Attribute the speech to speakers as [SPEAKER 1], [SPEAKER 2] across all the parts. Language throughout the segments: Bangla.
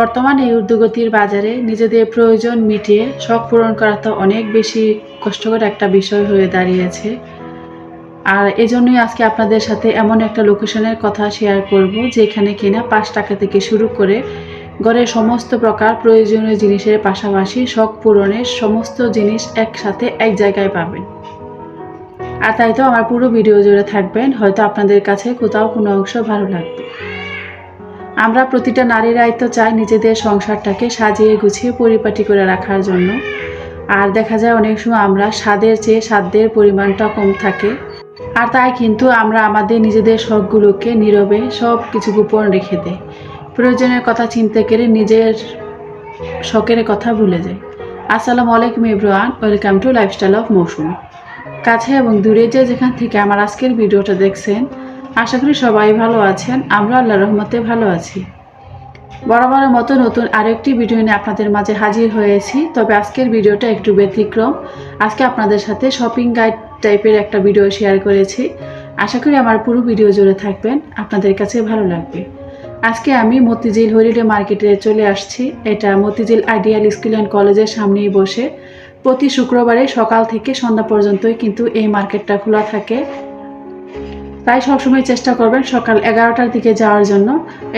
[SPEAKER 1] বর্তমান এই ঊর্ধ্বগতির বাজারে নিজেদের প্রয়োজন মিটিয়ে শখ পূরণ করা তো অনেক বেশি কষ্টকর একটা বিষয় হয়ে দাঁড়িয়েছে। আর এজন্যই আজকে আপনাদের সাথে এমন একটা লোকেশনের কথা শেয়ার করব, যেখানে কিনা পাঁচ টাকা থেকে শুরু করে ঘরের সমস্ত প্রকার প্রয়োজনীয় জিনিসের পাশাপাশি শখ পূরণের সমস্ত জিনিস একসাথে এক জায়গায় পাবেন। আর তাই তো আমার পুরো ভিডিও জুড়ে থাকবেন, হয়তো আপনাদের কাছে কোথাও কোনো অংশ ভালো লাগবে। আমরা প্রতিটা নারীরাই তো চাই নিজেদের সংসারটাকে সাজিয়ে গুছিয়ে পরিপাটি করে রাখার জন্য। আর দেখা যায় অনেক সময় আমরা স্বাদের চেয়ে সাধ্যের পরিমাণটা কম থাকে। আর তাই কিন্তু আমরা আমাদের নিজেদের শখগুলোকে নীরবে সব কিছু গোপন রেখে দেয় প্রয়োজনের কথা চিন্তা করে নিজের শখের কথা ভুলে যাই। আসসালামু আলাইকুম Ibran welcome to lifestyle of Mousumi. কাছে এবং দূরে যে যেখান থেকে আমার আজকের ভিডিওটা দেখছেন আশা করি সবাই ভালো আছেন। আমরা আল্লাহ রহমতে ভালো আছি। বরাবরের মতো নতুন আরেকটি ভিডিও নিয়ে আপনাদের মাঝে হাজির হয়েছি। তবে আজকের ভিডিওটা একটু ব্যতিক্রম। আজকে আপনাদের সাথে শপিং গাইড টাইপের একটা ভিডিও শেয়ার করেছি। আশা করি আমার পুরো ভিডিও জুড়ে থাকবেন। আপনাদের কাছে ভালো লাগবে। আজকে আমি মতিঝিল হলিডে মার্কেটে চলে আসছি। এটা মতিঝিল আইডিয়াল স্কুল অ্যান্ড কলেজের সামনেই বসে। প্রতি শুক্রবারে সকাল থেকে সন্ধ্যা পর্যন্তই কিন্তু এই মার্কেটটা খোলা থাকে। তাই সবসময় চেষ্টা করবেন সকাল এগারোটার দিকে যাওয়ার জন্য।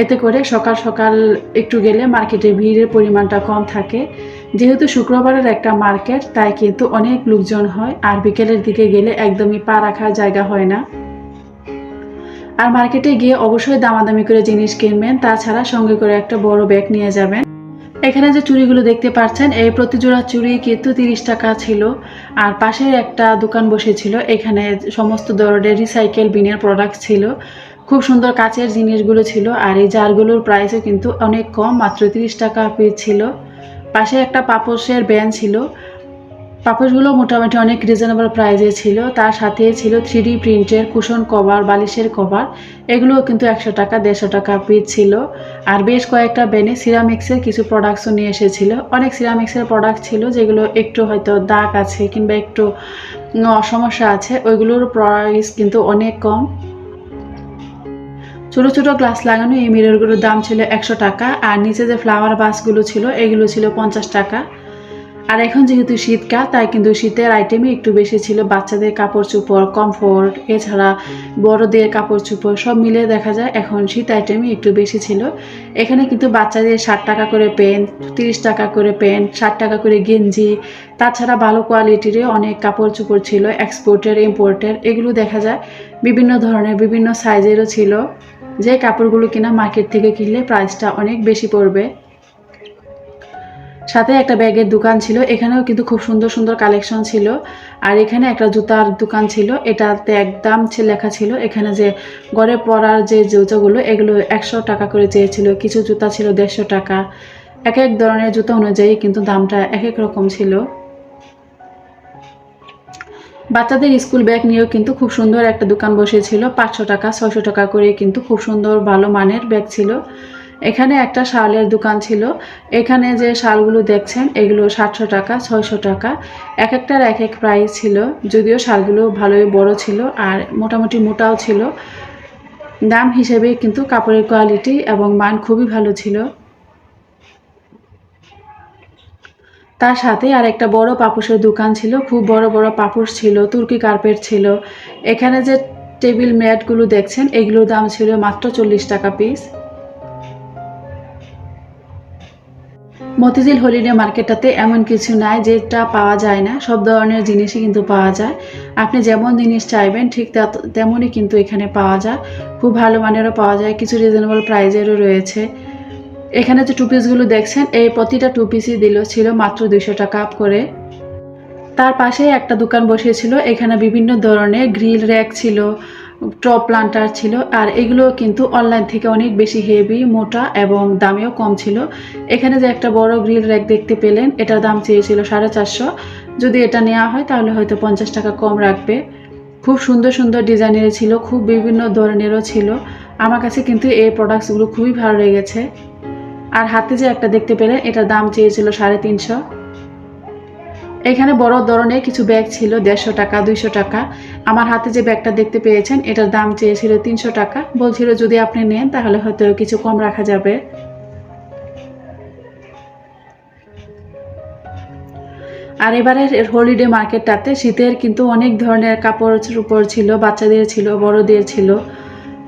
[SPEAKER 1] এতে করে সকাল সকাল একটু গেলে মার্কেটে ভিড়ের পরিমাণটা কম থাকে। যেহেতু শুক্রবারের একটা মার্কেট, তাই কিন্তু অনেক লোকজন হয় আর বিকেলের দিকে গেলে একদমই পা রাখার জায়গা হয় না। আর মার্কেটে গিয়ে অবশ্যই দামাদামি করে জিনিস কিনবেন, তাছাড়া সঙ্গে করে একটা বড় ব্যাগ নিয়ে যাবেন। এখানে যে চুড়িগুলো দেখতে পাচ্ছেন, এই প্রতিজোড়া চুড়ি কিন্তু তিরিশ টাকা ছিল। আর পাশের একটা দোকান বসেছিল, এখানে সমস্ত ধরনের রিসাইকেল বিনের প্রোডাক্ট ছিল। খুব সুন্দর কাচের জিনিসগুলো ছিল, আর এই জারগুলোর প্রাইসও কিন্তু অনেক কম, মাত্র তিরিশ টাকা পিস ছিল। পাশে একটা পাপোশের ব্যান ছিল পাপোশগুলো মোটামুটি অনেক রিজনেবল প্রাইজে ছিল। তার সাথে ছিল থ্রি ডি প্রিন্টের কুশন কভার বালিশের কভার এগুলোও কিন্তু একশো টাকা, দেড়শো টাকা পিস ছিল। আর বেশ কয়েকটা ব্যানে সিরামিক্সের কিছু প্রোডাক্টসও নিয়ে এসেছিল। অনেক সিরামিক্সের প্রোডাক্ট ছিল, যেগুলো একটু হয়তো দাগ আছে কিংবা একটু সমস্যা আছে, ওইগুলোর প্রাইস কিন্তু অনেক কম। ছোটো ছোটো গ্লাস লাগানো এই মিররগুলোর দাম ছিল একশো টাকা। আর নিচে যে ফ্লাওয়ার বাসগুলো ছিল, এগুলো ছিল পঞ্চাশ টাকা। আর এখন যেহেতু শীতকাল, তাই কিন্তু শীতের আইটেমই একটু বেশি ছিল। বাচ্চাদের কাপড় চোপড় কমফোর্ট এছাড়া বড়দের কাপড় চোপড় সব মিলে দেখা যায় এখন শীত আইটেমই একটু বেশি ছিল। এখানে কিন্তু বাচ্চাদের ষাট টাকা করে পেন তিরিশ টাকা করে পেন ষাট টাকা করে গেঞ্জি, তাছাড়া ভালো কোয়ালিটিরও অনেক কাপড় চোপড় ছিল এক্সপোর্টের ইম্পোর্টের এগুলো দেখা যায়। বিভিন্ন ধরনের, বিভিন্ন সাইজেরও ছিল। যে কাপড়গুলো কিনা মার্কেট থেকে কিনলে প্রাইসটা অনেক বেশি পড়বে। সাথে একটা ব্যাগের দোকান ছিল, এখানেও কিন্তু খুব সুন্দর সুন্দর কালেকশন ছিল। আর এখানে একটা জুতার দোকান ছিল, এটাতে একদম লেখা ছিল, এখানে যে গড়ে পরার যে জুতোগুলো, এগুলো একশো টাকা করে চেয়েছিল, কিছু জুতা ছিল দেড়শো টাকা। এক এক ধরনের জুতো অনুযায়ী কিন্তু দামটা এক এক রকম ছিল। বাচ্চাদের স্কুল ব্যাগ নিয়েও কিন্তু খুব সুন্দর একটা দোকান বসেছিল, পাঁচশো টাকা, ছয়শো টাকা করে কিন্তু খুব সুন্দর ভালো মানের ব্যাগ ছিল। এখানে একটা শালের দোকান ছিল। এখানে যে শালগুলো দেখছেন, এগুলো সাতশো টাকা, ছয়শো টাকা। এক একটার এক এক প্রাইস ছিল, যদিও শালগুলো ভালোই বড় ছিল আর মোটামুটি মোটাও ছিল। দাম হিসেবে কিন্তু কাপড়ের কোয়ালিটি এবং মান খুবই ভালো ছিল। তার সাথে আর একটা বড় পাপোশের দোকান ছিল, খুব বড় বড় পাপোশ ছিল, তুর্কি কার্পেট ছিল। এখানে যে টেবিল ম্যাটগুলো দেখছেন, এগুলোর দাম ছিল মাত্র চল্লিশ টাকা পিস মতিঝিল হলিডে মার্কেটটাতে এমন কিছু নাই যেটা পাওয়া যায় না। সব ধরনের জিনিসই কিন্তু পাওয়া যায়। আপনি যেমন জিনিস চাইবেন, ঠিক তেমনই কিন্তু এখানে পাওয়া যায়। খুব ভালো মানেরও পাওয়া যায়, কিছু রিজনেবল প্রাইজেরও রয়েছে। এখানে যে টু পিসগুলো দেখছেন, এই প্রতিটা টু পিসই দিল, ছিল মাত্র দুইশো টাকা করে। তার পাশে একটা দোকান বসেছিল এখানে বিভিন্ন ধরনের গ্রিল র্যাক ছিল টপ প্লান্টার ছিল, আর এগুলো কিন্তু অনলাইন থেকে অনেক বেশি হেভি মোটা এবং দামেও কম ছিল। এখানে যে একটা বড় গ্রিল র্যাক দেখতে পেলেন, এটার দাম চেয়েছিল সাড়ে চারশো। যদি এটা নেওয়া হয়, তাহলে হয়তো পঞ্চাশ টাকা কম রাখবে। খুব সুন্দর সুন্দর ডিজাইনের ছিল, খুব বিভিন্ন ধরনেরও ছিল। আমার কাছে কিন্তু এই প্রোডাক্টসগুলো খুবই ভালো লেগেছে। আর হাতে যে একটা দেখতে পেলেন, এটার দাম চেয়েছিল সাড়ে তিনশো। এখানে বড় ধরনের কিছু ব্যাগ ছিল, দেড়শো টাকা, দুইশো টাকা। আমার হাতে যে ব্যাগটা দেখতে পেয়েছেন, এটার দাম চেয়েছিল তিনশো টাকা। বলছিল যদি আপনি নেন, তাহলে হয়তো কিছু কম রাখা যাবে। আর এবারের হলিডে মার্কেটটাতে শীতের কিন্তু অনেক ধরনের কাপড় উপর ছিল, বাচ্চাদের ছিল, বড়দের ছিল।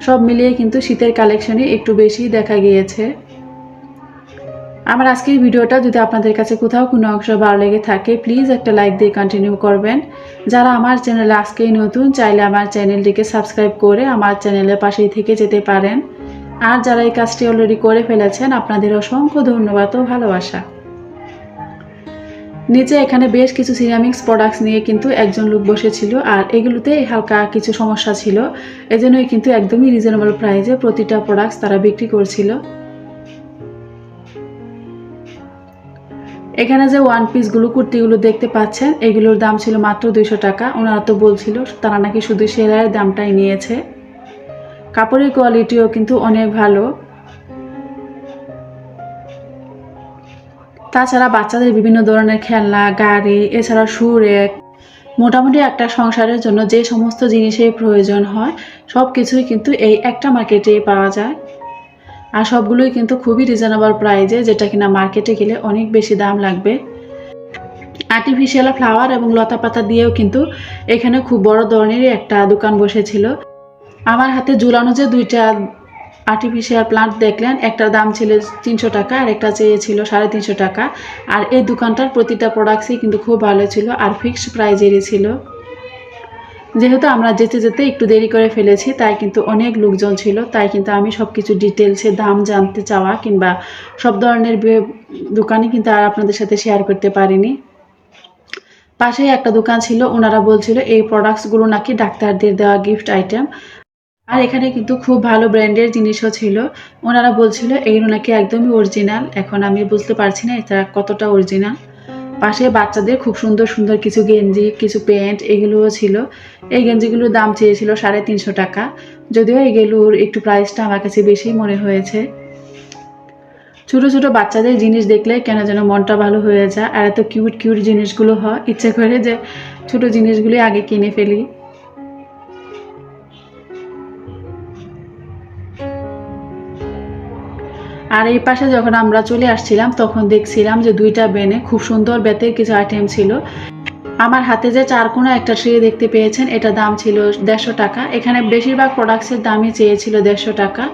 [SPEAKER 1] সব মিলিয়ে কিন্তু শীতের কালেকশনে একটু বেশি দেখা গিয়েছে। আমার আজকের ভিডিওটা যদি আপনাদের কাছে কোথাও কোনো অংশ ভালো লেগে থাকে প্লিজ একটা লাইক দিয়ে কন্টিনিউ করবেন। যারা আমার চ্যানেলে আজকেই নতুন, চাইলে আমার চ্যানেলটিকে সাবস্ক্রাইব করে আমার চ্যানেলের পাশেই থেকে যেতে পারেন। আর যারা এই কাজটি অলরেডি করে ফেলেছেন, আপনাদের অসংখ্য ধন্যবাদ ও ভালোবাসা। নিচে এখানে বেশ কিছু সিরামিক্স প্রোডাক্টস নিয়ে কিন্তু একজন লোক বসেছিল, আর এগুলোতে হালকা কিছু সমস্যা ছিল। এজন্যই কিন্তু একদমই রিজনেবল প্রাইসে প্রতিটা প্রোডাক্টস তারা বিক্রি করছিল। এখানে যে ওয়ান পিসগুলো কুর্তিগুলো দেখতে পাচ্ছেন, এগুলোর দাম ছিল মাত্র দুইশো টাকা। ওনারা তো বলছিল, তারা নাকি শুধু সেলাইয়ের দামটাই নিয়েছে। কাপড়ের কোয়ালিটিও কিন্তু অনেক ভালো। তাছাড়া বাচ্চাদের বিভিন্ন ধরনের খেলনা, গাড়ি, এছাড়া সুরেক মোটামুটি একটা সংসারের জন্য যে সমস্ত জিনিসের প্রয়োজন হয় সব কিছুই কিন্তু এই একটা মার্কেটে পাওয়া যায়। আর সবগুলোই কিন্তু খুবই রিজনেবল প্রাইজে যেটা কিনা মার্কেটে গেলে অনেক বেশি দাম লাগবে। আর্টিফিশিয়াল ফ্লাওয়ার এবং লতা পাতা দিয়েও কিন্তু এখানে খুব বড় ধরনেরই একটা দোকান বসেছিল। আমার হাতে ঝুলানো যে দুইটা আর্টিফিশিয়াল প্লান্ট দেখলেন একটার দাম ছিল তিনশো টাকা আর একটা চেয়েছিল সাড়ে তিনশো টাকা। আর এই দোকানটার প্রতিটা প্রোডাক্টসই কিন্তু খুব ভালো ছিল আর ফিক্সড প্রাইজেরই ছিল। যেহেতু আমরা যেতে যেতে একটু দেরি করে ফেলেছি, তাই কিন্তু অনেক লোকজন ছিল, তাই কিন্তু আমি সব কিছু ডিটেলসে দাম জানতে চাওয়া কিংবা সব ধরনের দোকানই কিন্তু আর আপনাদের সাথে শেয়ার করতে পারিনি। পাশেই একটা দোকান ছিল, ওনারা বলছিল এই প্রোডাক্টসগুলো নাকি ডাক্তারদের দেওয়া গিফট আইটেম আর এখানে কিন্তু খুব ভালো ব্র্যান্ডের জিনিসও ছিল। ওনারা বলছিল এইগুলো নাকি একদমই অরিজিনাল এখন আমি বুঝতে পারছি না এটা কতটা অরিজিনাল পাশে বাচ্চাদের খুব সুন্দর সুন্দর কিছু গেঞ্জি, কিছু প্যান্ট এগুলোও ছিল। এই গেঞ্জিগুলোর দাম চেয়েছিল সাড়ে তিনশো টাকা। যদিও এগুলোর একটু প্রাইসটা আমার কাছে বেশি মনে হয়েছে। ছোটো ছোটো বাচ্চাদের জিনিস দেখলে কেন যেন মনটা ভালো হয়ে যায়। আর এত কিউট কিউট জিনিসগুলো হয়। ইচ্ছে করে যে ছোটো জিনিসগুলি আগে কিনে ফেলি। আর এই পাশে যখন আমরা চলে আসছিলাম, তখন দেখছিলাম যে দুইটা বেনে খুব সুন্দর বেতের কিছু আইটেম ছিল। আমার হাতে যে চার চারকোনা একটা ট্রে দেখতে পেয়েছেন, এটা দাম ছিল দেড়শো টাকা। এখানে বেশিরভাগ প্রোডাক্টসের দামই চেয়েছিল দেড়শো টাকা।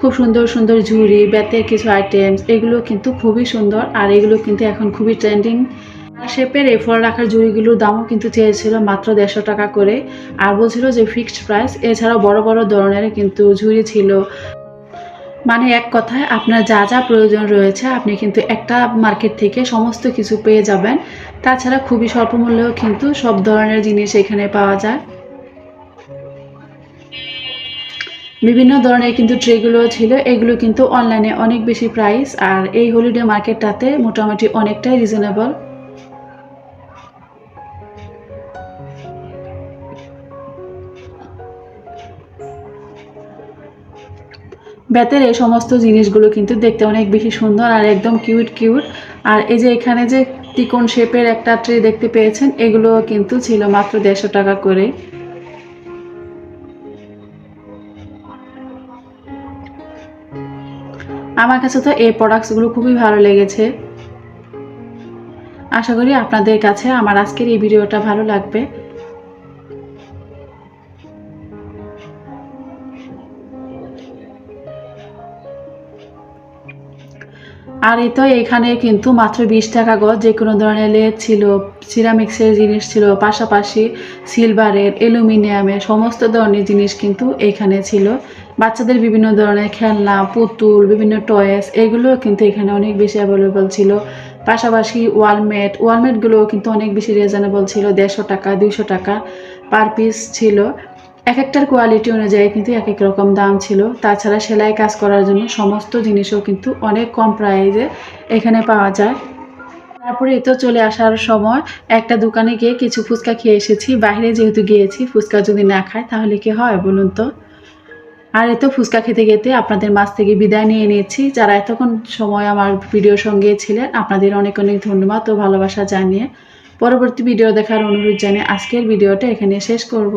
[SPEAKER 1] খুব সুন্দর সুন্দর ঝুড়ি বেতের কিছু আইটেমস এগুলো কিন্তু খুবই সুন্দর আর এগুলো কিন্তু এখন খুবই ট্রেন্ডিং শেপের এই ফল রাখার ঝুড়িগুলোর দামও কিন্তু চেয়েছিল মাত্র দেড়শো টাকা করে। আর বলছিল যে ফিক্সড প্রাইস এছাড়াও বড় বড় ধরনের কিন্তু ঝুড়ি ছিল। মানে এক কথায় আপনার যা যা প্রয়োজন রয়েছে, আপনি কিন্তু একটা মার্কেট থেকে সমস্ত কিছু পেয়ে যাবেন। তাছাড়া খুবই স্বল্প মূল্যেও কিন্তু সব ধরনের জিনিস এখানে পাওয়া যায়। বিভিন্ন ধরনের কিন্তু ট্রেগুলো ছিল, এগুলো কিন্তু অনলাইনে অনেক বেশি প্রাইস আর এই হলিডে মার্কেটটাতে মোটামুটি অনেকটাই রিজনেবল বেতের এই সমস্ত জিনিসগুলো কিন্তু দেখতে অনেক বেশি সুন্দর আর একদম কিউট কিউট। আর এই যে এখানে যে ত্রিকোণ শেপের একটা ট্রে দেখতে পেয়েছেন, এগুলো কিন্তু ছিল মাত্র দেড়শো টাকা করে। আমার কাছে তো এই প্রোডাক্টসগুলো খুবই ভালো লেগেছে। আশা করি আপনাদের কাছে আমার আজকের এই ভিডিওটা ভালো লাগবে। আর এই তো এখানে কিন্তু মাত্র বিশ টাকা গজ, যে কোনো ধরনের লেদ ছিল, সিরামিক্সের জিনিস ছিল, পাশাপাশি সিলভারের, অ্যালুমিনিয়ামের, সমস্ত ধরনের জিনিস কিন্তু এখানে ছিল। বাচ্চাদের বিভিন্ন ধরনের খেলনা, পুতুল, বিভিন্ন টয়েস এগুলো কিন্তু এখানে অনেক বেশি অ্যাভেলেবল ছিল। পাশাপাশি ওয়ালমেট, ওয়ালমেটগুলোও কিন্তু অনেক বেশি রিজনেবল ছিল, দেড়শো টাকা, দুইশো টাকা পার পিস ছিল। এক একটার কোয়ালিটি অনুযায়ী কিন্তু এক এক রকম দাম ছিল। তাছাড়া সেলাই কাজ করার জন্য সমস্ত জিনিসও কিন্তু অনেক কম প্রাইজে এখানে পাওয়া যায়। তারপরে তো চলে আসার সময় একটা দোকানে গিয়ে কিছু ফুচকা খেয়ে এসেছি। বাইরে যেহেতু গিয়েছি, ফুচকা যদি না খায় তাহলে কি হয় বলুন তো? আর এত ফুচকা খেতে খেতে আপনাদের মাছ থেকে বিদায় নিয়ে নিয়েছি। যারা এতক্ষণ সময় আমার ভিডিওর সঙ্গে ছিলেন, আপনাদের অনেক অনেক ধন্যবাদ ও ভালোবাসা জানিয়ে। পরবর্তী ভিডিও দেখার অনুরোধ জানিয়ে আজকের ভিডিওটা এখানে শেষ করব।